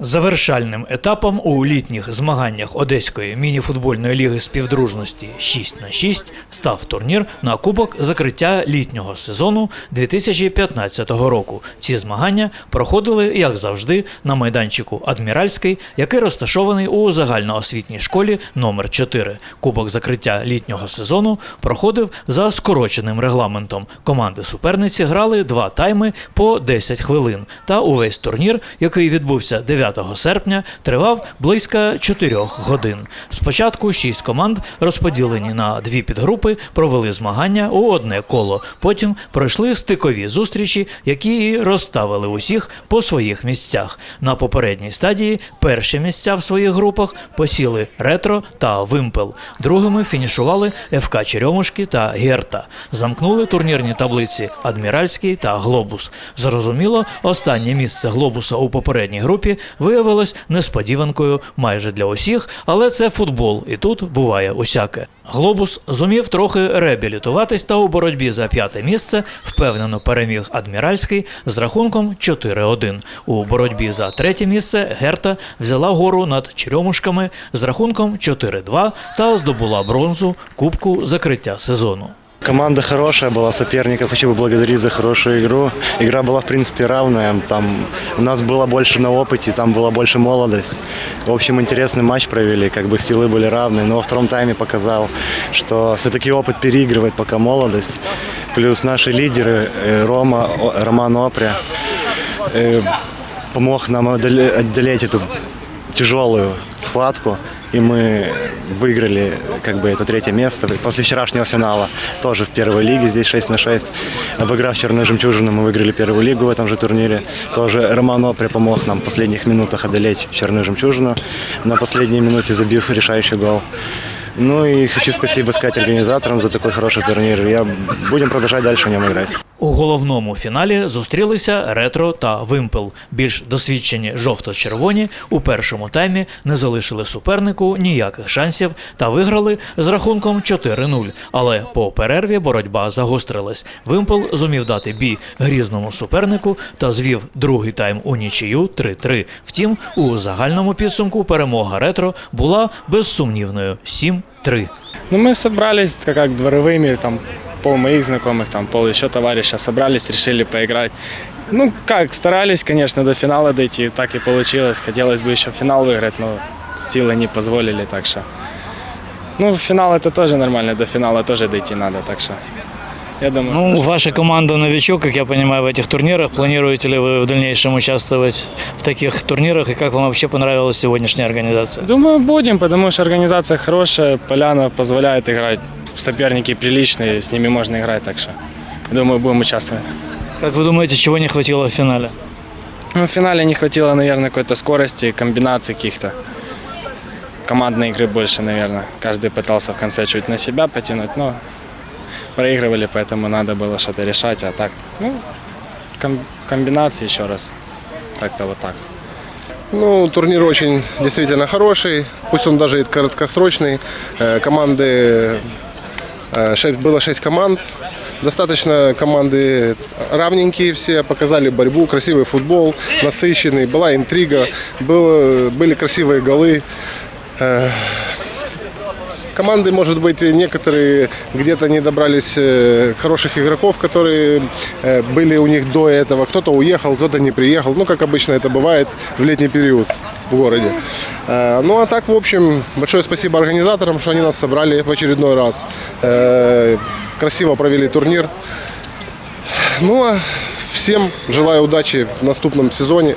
Завершальним етапом у літніх змаганнях Одеської мініфутбольної ліги співдружності 6 на 6 став турнір на кубок закриття літнього сезону 2015 року. Ці змагання проходили, як завжди, на майданчику Адміральський, який розташований у загальноосвітній школі номер 4 Кубок закриття літнього сезону проходив за скороченим регламентом. Команди суперниці грали два тайми по 10 хвилин. Та увесь турнір, який відбувся 9 серпня, тривав близько 4 годин. Спочатку шість команд, розподілені на дві підгрупи, провели змагання у одне коло. Потім пройшли стикові зустрічі, які і розставили усіх по своїх місцях. На попередній стадії перші місця в своїх групах посіли ретро та вимпел. Другими фінішували ФК Черемушки та Герта. Замкнули турнірні таблиці Адміральський та Глобус. Зрозуміло, останнє місце Глобуса у попередній групі виявилось несподіванкою майже для усіх, але це футбол, і тут буває усяке. Глобус зумів трохи реабілітуватись та у боротьбі за п'яте місце впевнено переміг Адміральський з рахунком 4-1. У боротьбі за третє місце Герта взяла гору над Черемушками з рахунком 4-2 та здобула бронзу Кубку закриття сезону. Команда хорошая была, соперников хочу поблагодарить за хорошую игру. Игра была, в принципе, равная. Там у нас было больше на опыте, там была больше молодость. В общем, интересный матч провели, как бы силы были равны. Но во втором тайме показал, что все-таки опыт переигрывает пока молодость. Плюс наши лидеры э, Рома, Роман Опря э, помог нам одолеть эту тяжелую схватку. И мы выиграли как бы это третье место. После вчерашнего финала тоже в первой лиге, здесь 6 на 6. Обыграв Черную Жемчужину, мы выиграли первую лигу в этом же турнире. Тоже Роман Опри помог нам в последних минутах одолеть Черную Жемчужину. На последней минуте забив решающий гол. Ну и хочу спасибо сказать организаторам за такой хороший турнир. Я будем продолжать дальше в нем играть. У головному фіналі зустрілися ретро та вимпел. Більш досвідчені жовто-червоні у першому таймі не залишили супернику ніяких шансів та виграли з рахунком 4-0. Але по перерві боротьба загострилась. Вимпел зумів дати бій грізному супернику та звів другий тайм у нічию 3-3. Втім, у загальному підсумку перемога ретро була безсумнівною 7-3. Ну, мы собрались как, как дворовыми, там, пол моих знакомых, там, пол еще товарища, собрались, решили поиграть. Ну, как, старались, конечно, до финала дойти, так и получилось. Хотелось бы еще финал выиграть, но силы не позволили, так что... Ну, финал это тоже нормально, до финала тоже дойти надо, так что... Я думаю, Ну, ваша команда новичок, как я понимаю, в этих турнирах. Планируете ли вы в дальнейшем участвовать в таких турнирах? И как вам вообще понравилась сегодняшняя организация? Думаю, будем, потому что организация хорошая, поляна позволяет играть, соперники приличные, с ними можно играть, так что... Думаю, будем участвовать. Как вы думаете, чего не хватило в финале? Ну, в финале не хватило, наверное, какой-то скорости, комбинаций каких-то. Командной игры больше, наверное. Каждый пытался в конце чуть на себя потянуть, но проигрывали, поэтому надо было что-то решать. А так, ну, ком- комбинации еще раз. Как-то вот так. Ну, турнир очень действительно хороший, пусть он даже и короткосрочный. Э, Команды, э, шесть- было 6 команд, достаточно команды равненькие все, показали борьбу, красивый футбол, насыщенный, была интрига, было, были красивые голы. Команды, может быть, некоторые где-то не добрались э, хороших игроков, которые э, были у них до этого. Кто-то уехал, кто-то не приехал. Ну, как обычно это бывает в летний период в городе. Э, Ну, а так, в общем, большое спасибо организаторам, что они нас собрали в очередной раз. Красиво провели турнир. Ну, а всем желаю удачи в наступном сезоне.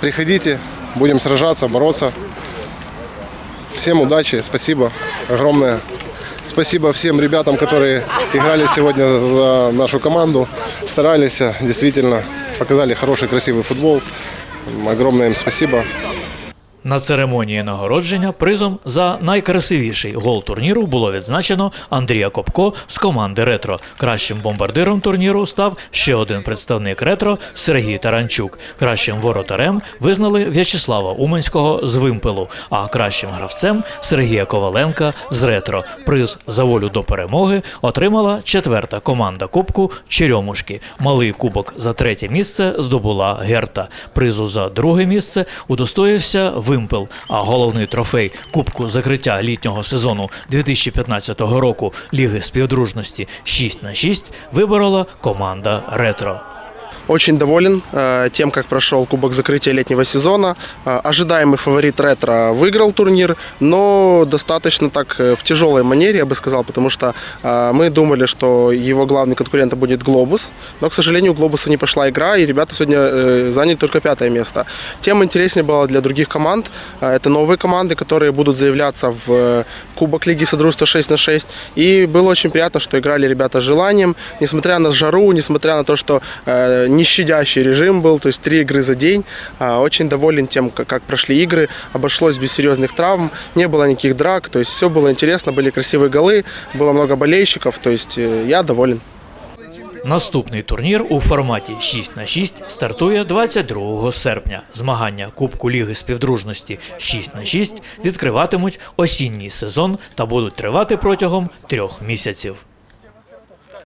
Приходите, будем сражаться, бороться. Всем удачи, спасибо огромное. Спасибо всем ребятам, которые играли сегодня за нашу команду, старались, действительно показали хороший, красивый футбол. Огромное им спасибо. На церемонії нагородження призом за найкрасивіший гол турніру було відзначено Андрія Копко з команди Ретро. Кращим бомбардиром турніру став ще один представник ретро Сергій Таранчук. Кращим воротарем визнали В'ячеслава Уманського з вимпелу, а кращим гравцем Сергія Коваленка з ретро. Приз за волю до перемоги отримала четверта команда Кубку Черемушки. Малий кубок за третє місце здобула Герта. Призу за друге місце удостоївся Вимпел. А головний трофей Кубку закриття літнього сезону 2015 року Ліги співдружності 6 на 6 виборола команда Ретро. Очень доволен э, тем, как прошел Кубок закрытия летнего сезона. Э, ожидаемый фаворит ретро выиграл турнир, но достаточно так э, в тяжелой манере, я бы сказал, потому что мы думали, что его главный конкурент будет Глобус, но, к сожалению, у Глобуса не пошла игра, и ребята сегодня заняли только пятое место. Тем интереснее было для других команд. Это новые команды, которые будут заявляться в Кубок Лиги Содружества 6 на 6. И было очень приятно, что играли ребята с желанием, несмотря на жару, несмотря на то, что э, не щадящий режим был, то есть три игры за день. А, Очень доволен тем, как, как прошли игры. Обошлось без серьезных травм, не было никаких драк, то есть все было интересно, были красивые голы, было много болельщиков, то есть э, я доволен. Наступний турнір у форматі 6 на 6 стартує 22 серпня. Змагання Кубку Ліги співдружності 6 на 6 відкриватимуть осінній сезон та будуть тривати протягом трьох місяців.